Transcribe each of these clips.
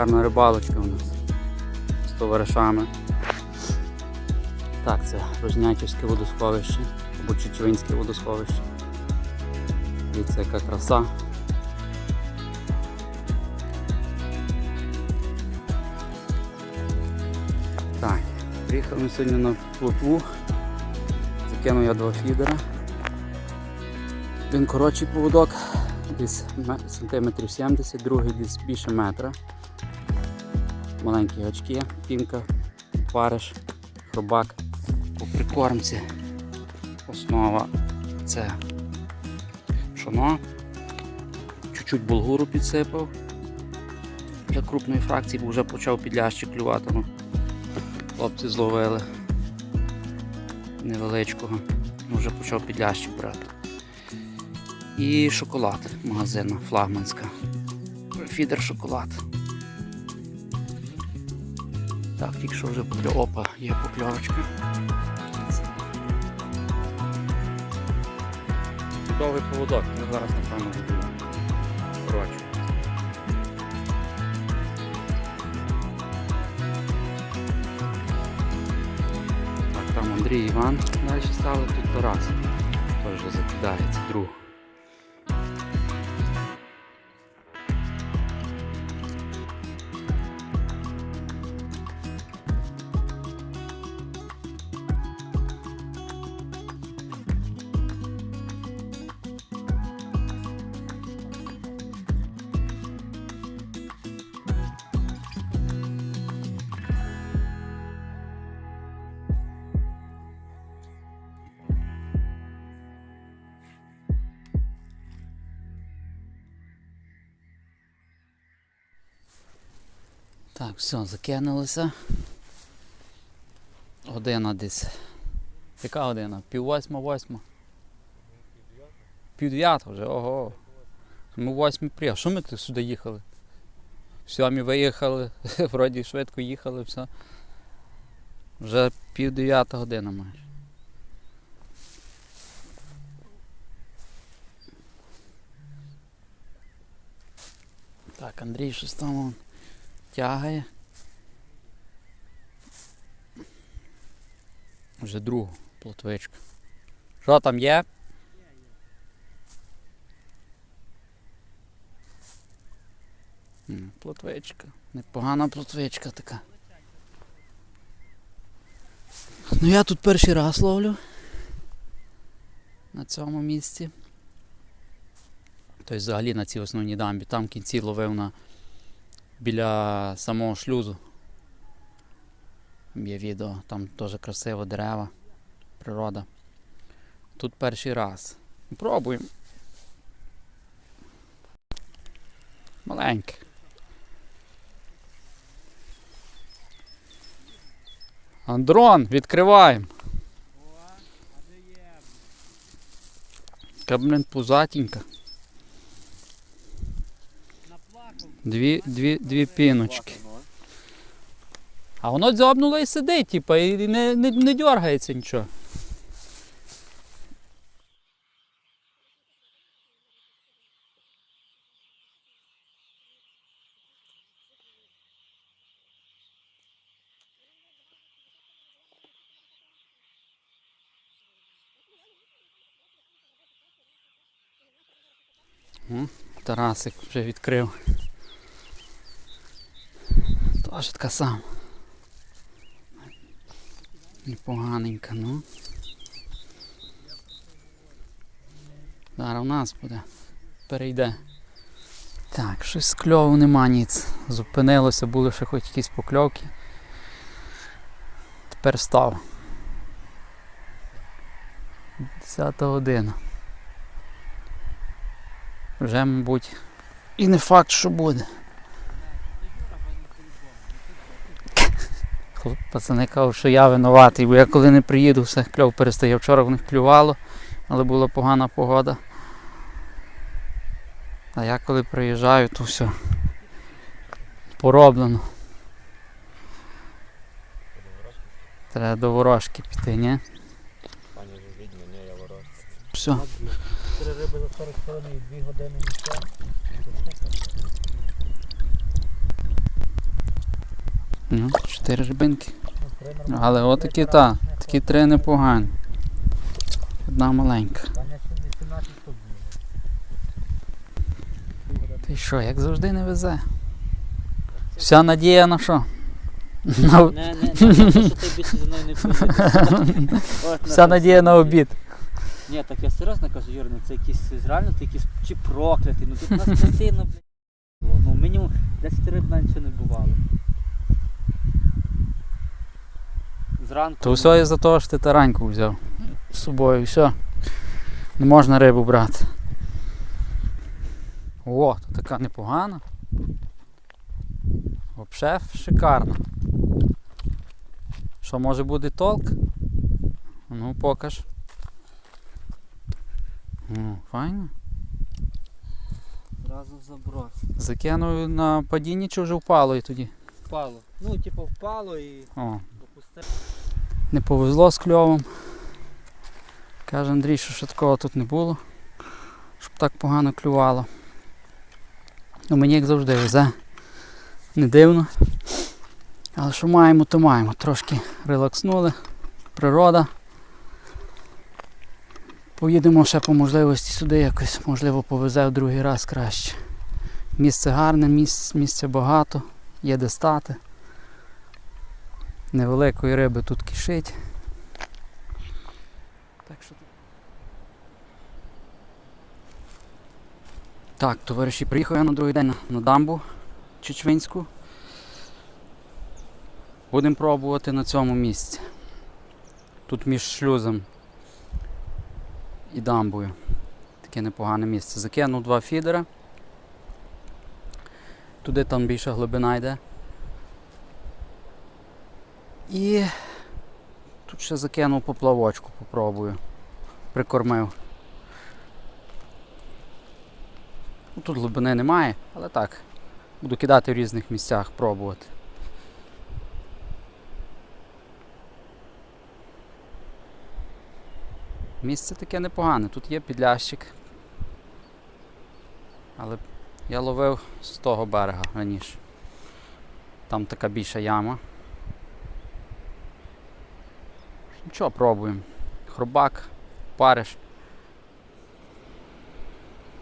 шикарна рибалочка у нас з товаришами. Так, це Рожнятівське водосховище або Чечевинське водосховище. Дивіться, яка краса. Так, приїхав сьогодні на плотву. Закинув я два фідера. Один коротший поводок, десь сантиметрів 70, другий десь більше метра. Маленькі гачки, пінка, париш, хробак. По прикормці основа це пшоно. Чуть-чуть булгуру підсипав для крупної фракції, бо вже почав підлящик клювати. Ну, Хлопці зловили невеличкого, ну, вже почав підлящик брати. І шоколад магазинна флагманська. Фідер шоколад. Так, тільки що вже покльо... Опа, є покльовочка. Чудовий поводок, я зараз напевно буду коротше. Так, там Андрій Іван далі стали, тут Тарас. Теж закидається, друг. Так, все, закинулися. Година десь. Яка година? Пів восьма, восьма. Пів дев'ята вже, ого. Ми восьмі приїхали. Що ми сюди їхали? Сьомі виїхали, вроді швидко їхали, все. Вже пів дев'ята година майже. Так, Андрій щось там тягає. Вже другу плотвичку. Що там є? Плотвичка. Непогана плотвичка така. Ну я тут перший раз ловлю. На цьому місці. Тобто взагалі на цій основній дамбі. Там кінці ловив на біля самого шлюзу. Є відео, там теж красиво дерева, природа. Тут перший раз. Пробуємо. Маленьке. Андрон, відкриваємо. Яка, блін, пузатенька. Дві, дві, дві піночки. А воно дзьобнуло і сидить, типа, і не, не, не дергається нічого. Тарасик вже відкрив. Така сама. Непоганенька, ну. Зараз у нас буде. Перейде. Так, щось кльову нема ніц. Зупинилося, були ще хоч якісь покльовки. Тепер став. 10 година. Вже, мабуть, і не факт, що буде. Пацани кажуть, що я винуватий, бо я коли не приїду, все кльов перестає. Вчора в них клювало, але була погана погода. А я коли приїжджаю, то все пороблено. Треба до ворожки піти, ні? Пані вже відьма, ні, я ворог. Все. Три риби за 40 хвилин і 2 години нічого. Ну, чотири рибинки. Але отакі та, такі три непогані. Одна маленька. Таня ще 18 штук було. Ти що, як завжди не везе? Вся надія на що? На, Не, не, не, не, що ти більше зі мною не поїдеш. Вся надія на обід. Ні, так я серйозно кажу, Юр, ну це якийсь реально ти якийсь чи проклятий. Ну тут у нас постійно, блядь. Ну мінімум 10 риб менше не бувало. Зранку. То все із-за того, що ти тараньку взяв з собою, все. Не можна рибу брати. О, то така непогана. Взагалі шикарно. Що може бути толк? Ну, покаж. Ну, файно. Зразу заброс. Закинув на падінні чи вже впало і тоді. Впало. Ну, типу, впало і О, допустив. Не повезло з кльовом. Каже Андрій, що ще такого тут не було, щоб так погано клювало. Ну мені як завжди везе. Не дивно. Але що маємо, то маємо. Трошки релакснули. Природа. Поїдемо ще по можливості сюди якось, можливо, повезе в другий раз краще. Місце гарне, місць, місця багато, є де стати. Невеликої риби тут кишить. Так що Так, товариші, приїхав я на другий день на, на дамбу Чечвинську. Будемо пробувати на цьому місці. Тут між шлюзом і дамбою. Таке непогане місце. Закинув два фідера. Туди там більша глибина йде. І тут ще закинув поплавочку, попробую. Прикормив. Ну, тут глибини немає, але так. Буду кидати в різних місцях, пробувати. Місце таке непогане, тут є підлящик. Але я ловив з того берега раніше. Там така більша яма. Нічого, пробуємо. Хробак, париш.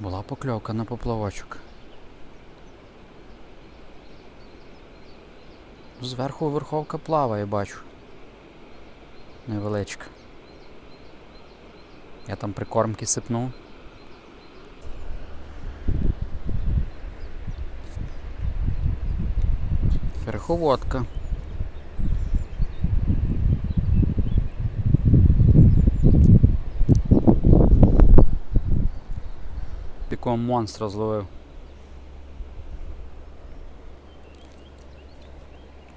Була покльовка на поплавочок. Зверху верховка плаває, бачу. Невеличка. Я там прикормки сипнув. Верховодка. Такого монстра зловив.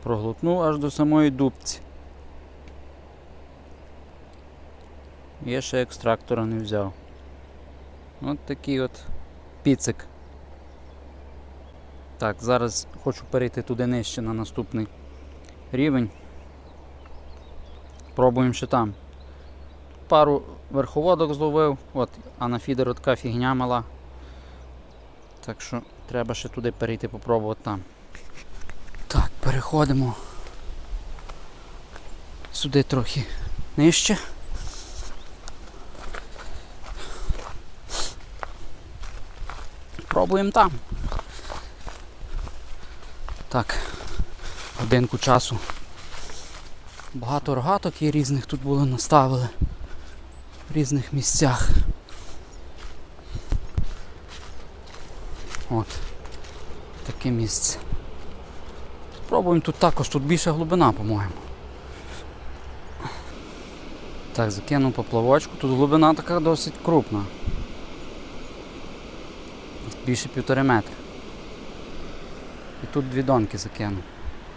Проглотнув аж до самої дубці. Я ще екстрактора не взяв. От такий от піцик. Так, зараз хочу перейти туди нижче на наступний рівень. Пробуємо ще там. Пару верховодок зловив, от, а на фідер така фігня мала. Так що треба ще туди перейти, попробувати там. Так, переходимо сюди трохи нижче. Пробуємо там. Так, годинку часу. Багато рогаток є різних тут було наставили в різних місцях. От. Таке місце. Спробуємо тут також, тут більша глибина, по-моєму. Так, закинув поплавочку. Тут глибина така досить крупна. Більше півтори метри. І тут дві донки закинув.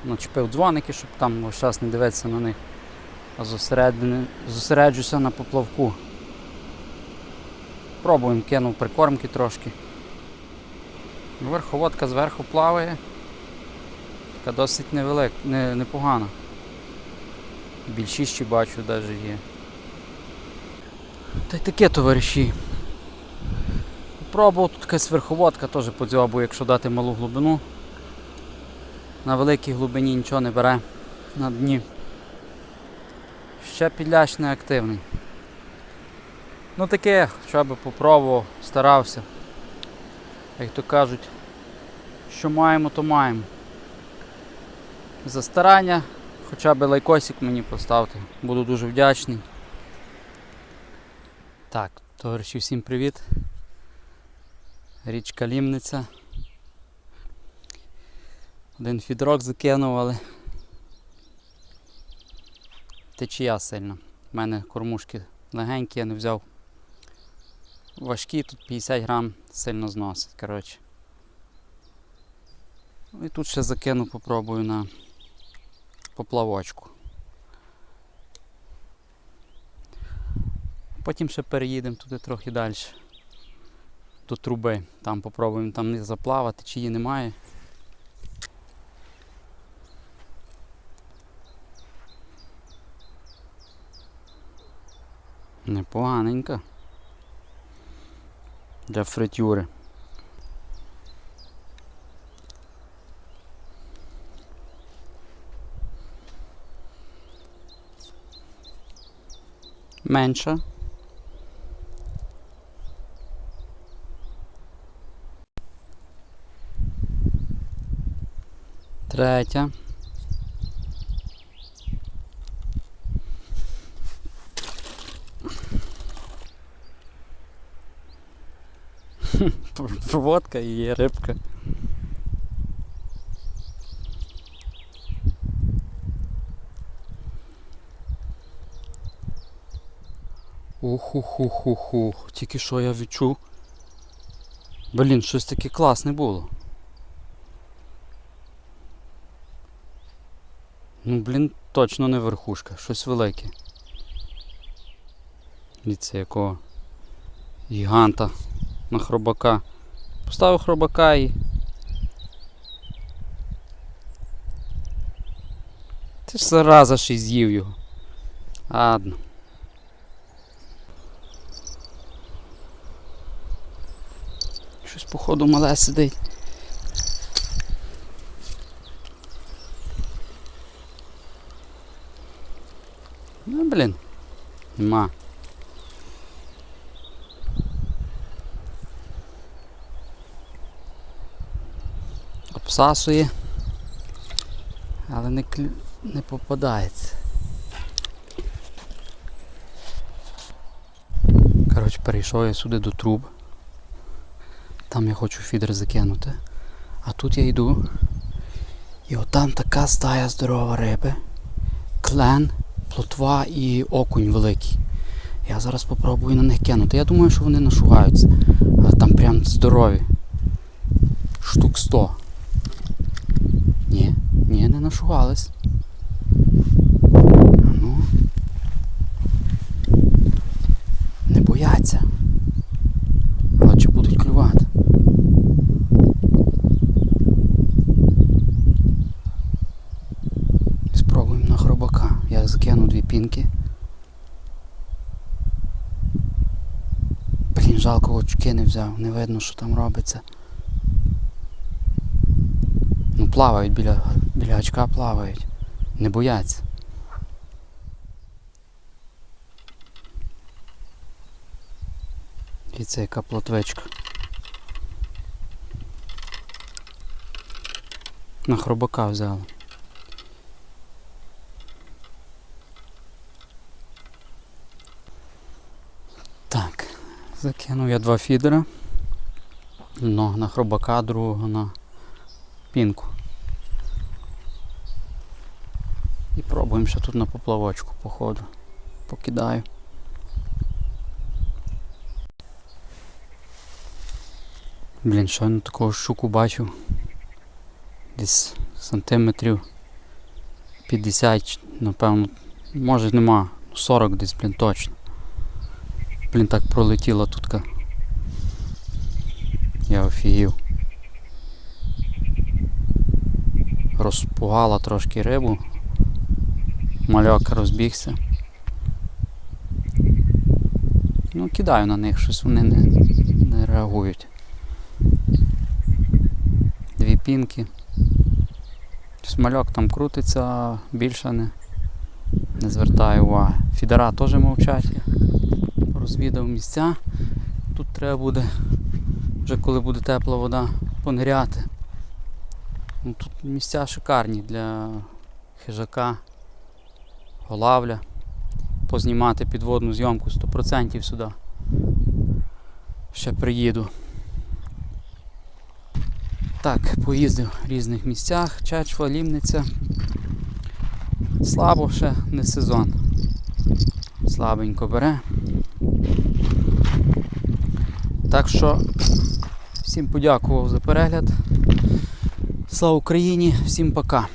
Начепив дзвоники, щоб там час не дивитися на них. А зосереджуся на поплавку. Пробуємо, кинув прикормки трошки. Верховодка зверху плаває. Така досить невелика, не, непогана. Більшіщі бачу навіть є. Та й таке товариші. Пробував тут якась верховодка теж подзьобує, якщо дати малу глибину. На великій глибині нічого не бере на дні. Ще підлящ не активний. Ну таке, хоча б попробував, старався. Як то кажуть, що маємо, то маємо. За старання хоча б лайкосик мені поставте. Буду дуже вдячний. Так, товариші, всім привіт. Річка Лімниця. Один фідрок закинув, але течія сильна. У мене кормушки легенькі, я не взяв. Важкі, тут 50 грам сильно зносить. Коротше. Ну, І тут ще закину, попробую на поплавочку. Потім ще переїдемо туди трохи далі. До труби. Там попробуємо там не заплавати, чи її немає. Непоганенька. Для фритюри. Менша. Третя. Проводка і є рибка. Уху-ху-ху-ху. Тільки що я відчув. Блін, щось таке класне було. Ну, блін, точно не верхушка, щось велике. Дивіться, якого гіганта на хробака. Поставив хробака і. Ти ж зараза ще й з'їв його. Ладно. Щось походу мале сидить. Ну, блін. Нема. Обсасує. Але не, клю... не попадається. Коротше, перейшов я сюди до труб. Там я хочу фідер закинути. А тут я йду. І отам така стая здорова риби. Клен, плотва і окунь великий. Я зараз попробую на них кинути. Я думаю, що вони нашугаються. А там прям здорові. Штук 100. Не нашугались. Ну. Не бояться. Але чи будуть клювати? Спробуємо на хробака. Я закину дві пінки. Блін, жалко очки не взяв, не видно, що там робиться. Ну плавають біля, біля очка плавають. Не бояться. І це яка плотвичка. На хробака взяли. Так, закинув я два фідера. Одного на хробака, другого на пінку. І пробуємо ще тут на поплавочку, походу. Покидаю. Блін, щойно такого щуку бачив. Десь сантиметрів 50, напевно, може нема, 40 десь, блін, точно. Блін, так пролетіла тутка. Я офігів. Розпугала трошки рибу. Мальок розбігся. Ну, кидаю на них, щось вони не, не реагують. Дві пінки. Смальок там крутиться, більше не, не звертає уваги. Фідера теж мовчать. Розвідав місця. Тут треба буде, вже коли буде тепла вода, пониряти. Ну, тут місця шикарні для хижака, голавля. Познімати підводну зйомку 100% сюди. Ще приїду. Так, поїздив в різних місцях, Чечва, Лімниця. Слабо ще не сезон. Слабенько бере. Так що всім подякував за перегляд. Слава Україні, всім пока.